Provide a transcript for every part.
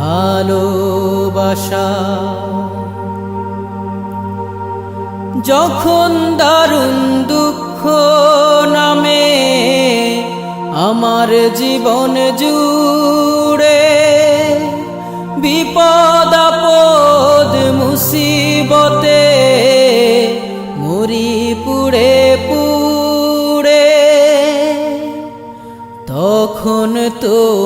ভালোবাসা যখন দারুণ দুঃখ নামে আমার জীবন জুড়ে, বিপদ আপদ মুসিবতে মরি পুড়ে পুড়ে, তখন তোমার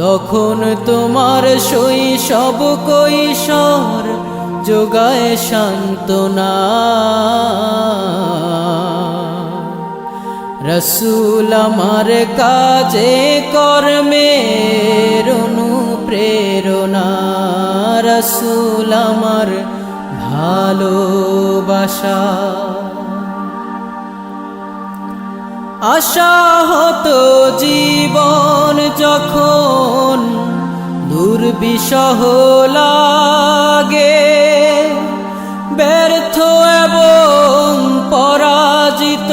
তখন তোমার সই শৈশব কৈশোর যোগায় সান্ত্বনা। রসুল আমার কাজে কর্মের অনুপ্রেরণা। রসুল আমার ভালোবাসা। আশাহত জীবন যখন দুর্বিষহ লাগে ব্যর্থ এবং পরাজিত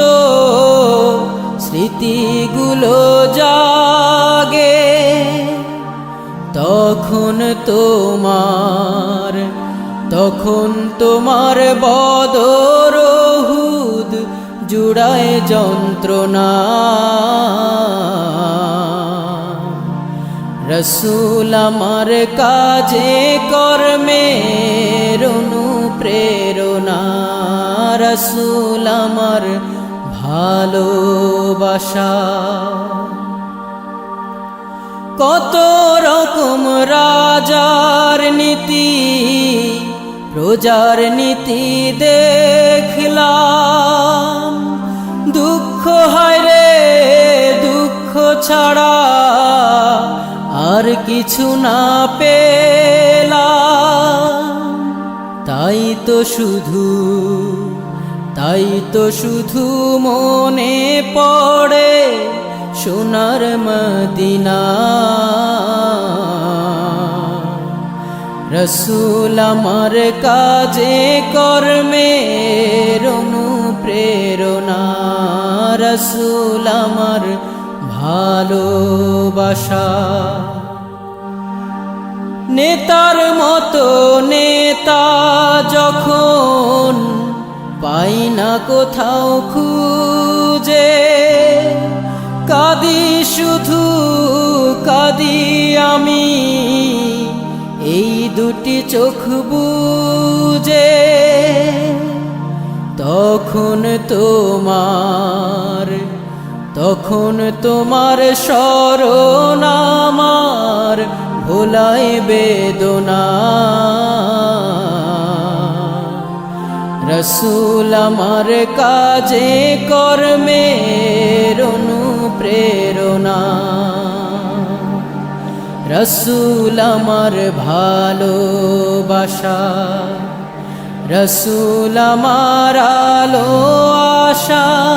স্মৃতিগুলো জাগে। তখন তোমার তখন তোমার বদরহুদ জুড়ায় যন্ত্রণা। রসুল আমার কাজে কর্মের অনুপ্রেরণা। রসুল আমার ভালোবাসা। কত রকম রাজার নীতি, প্রজার নীতি দেখলাম। কিছু না পেলাম। তাই তো শুধু, তাই তো শুধু মনে পড়ে সোনার মদিনা। রসুল আমার কাজে, কর্মের অনুপ্রেরণা। রসুল আমার ভালোবাসা। নেতার মতো নেতা যখন পাই না কোথাও খুঁজে, কাদি শুধু, কাদি আমি, এই দুটি চোখ বুঝে, তখন তোমার তখন তোমার স্মরণ আমার ভোলায় বেদনা। রসুল আমার কাজে কর্মের অনুপ্রেরণা। রসুল আমার ভালোবাসা। রসুল আমার আলো আশা।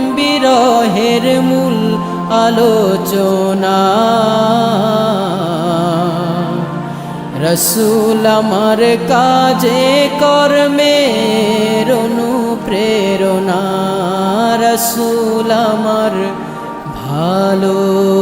বিরহের মূল আলোচনা। রসুল আমার কাজে কর্মের অনুপ্রেরণা। রসুল আমার ভালোবাসা।